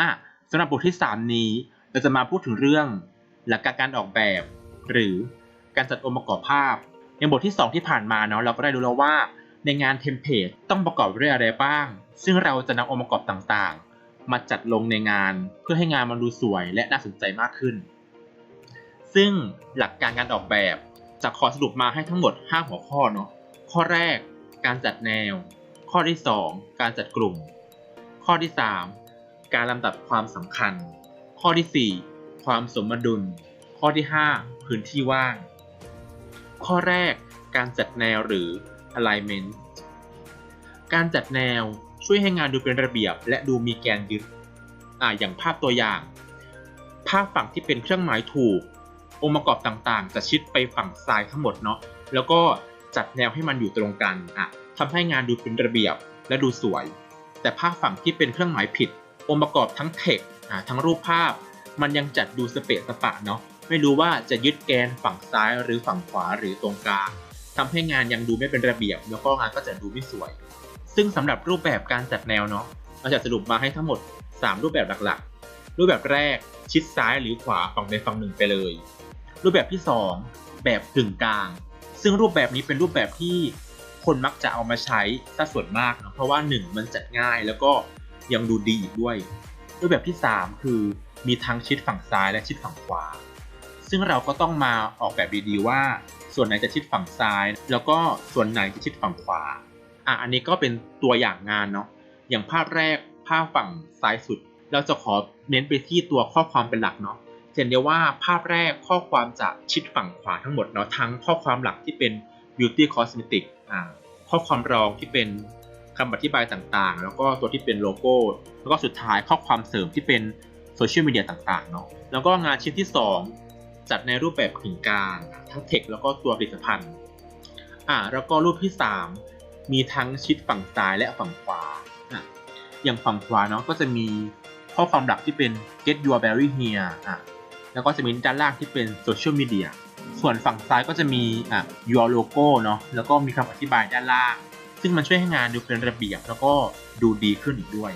อะสำหรับบทที่ 3 นี้เราจะมาพูดถึงเรื่องหลักการการออกแบบ หรือการจัดองค์ประกอบภาพ ในบทที่ 2 ที่ผ่านมาเนาะเราก็ได้รู้แล้วว่า ในงานเทมเพลตต้องประกอบด้วยอะไรบ้าง ซึ่งเราจะนำองค์ประกอบต่างๆ มาจัดลงในงานเพื่อให้งานมันดูสวยและน่าสนใจมากขึ้น ซึ่งหลักการการออกแบบจะขอสรุปมาให้ทั้งหมด 5 หัวข้อเนาะข้อแรกการจัดแนว ข้อที่ 2 การจัดกลุ่ม ข้อที่ 3 การลำดับความสำคัญ ข้อที่ 4 ความสมดุล ข้อที่ 5 พื้นที่ว่าง ข้อแรก การจัดแนวหรือ alignment การจัดแนวช่วยให้งานดูเป็นระเบียบ และดูมีแกนยึดออย่างภาพตัวอย่าง ภาพฝั่งที่เป็นเครื่องหมายถูก องค์ประกอบต่างๆ จะชิดไปฝั่งซ้ายทั้งหมดเนาะ แล้วก็จัดแนวให้มันอยู่ตรงกันอะทำให้งานดูเป็นระเบียบและดูสวย แต่ภาพฝั่งที่เป็นเครื่องหมายผิด องค์ประกอบทั้งเทคทั้งรูปภาพ มันยังจัดดูสเปะสปะเนาะไม่รู้ว่าจะยึดแกนฝั่งซ้ายหรือฝั่งขวาหรือตรงกลางทำให้งานยังดูไม่เป็นระเบียบ แล้วก็งานก็จะดูไม่สวย ซึ่งสำหรับรูปแบบการจัดแนวเนาะเราจะสรุปมาให้ทั้งหมด 3 รูปแบบหลักๆ รูปแบบแรกชิดซ้ายหรือขวาฝั่งใดฝั่งหนึ่งไปเลย รูปแบบที่ 2 แบบกึ่งกลาง ซึ่งรูปแบบนี้เป็นรูปแบบที่คนมักจะเอามาใช้ซะส่วนมากเนาะเพราะว่า 1 มันจัดง่ายแล้วก็ ยังดูดีอีกด้วย รูปแบบที่ 3 คือมีทั้งชิดฝั่งซ้ายและชิดฝั่งขวา ซึ่งเราก็ต้องมาออกแบบดีๆว่า ส่วนไหนจะชิดฝั่งซ้าย แล้วก็ส่วนไหนจะชิดฝั่งขวาอะอันนี้ก็เป็นตัวอย่างงานเนาะอย่างภาพแรกภาพฝั่งซ้ายสุด เราจะขอเน้นไปที่ตัวข้อความเป็นหลักเนาะเห็นได้ว่าภาพแรกข้อความจะชิดฝั่งขวาทั้งหมดเนาะทั้งข้อความหลักที่เป็น beauty cosmetic อ่าข้อความรองที่เป็น คำอธิบายต่างๆ แล้วก็ตัวที่เป็นโลโก้ แล้วก็สุดท้ายข้อความเสริมที่เป็นโซเชียลมีเดียต่างๆเนาะแล้วก็งานชิ้นที่ 2 จัดในรูปแบบกึ่งกลางทั้งเทคแล้วก็ตัวผลิตภัณฑ์อ่าแล้วก็รูปที่ 3 มีทั้งชิดฝั่งซ้ายและฝั่งขวาอะอย่างฝั่งขวาเนาะก็จะมีข้อความหลักที่เป็น get your berry here อะแล้วก็จะมีด้านล่างที่เป็น social media ส่วนฝั่งซ้ายก็จะมีอะ your logo เนาะแล้วก็มีคำอธิบายด้านล่าง ซึ่งมันช่วยให้งานดูเป็นระเบียบแล้วก็ดูดีขึ้นอีกด้วย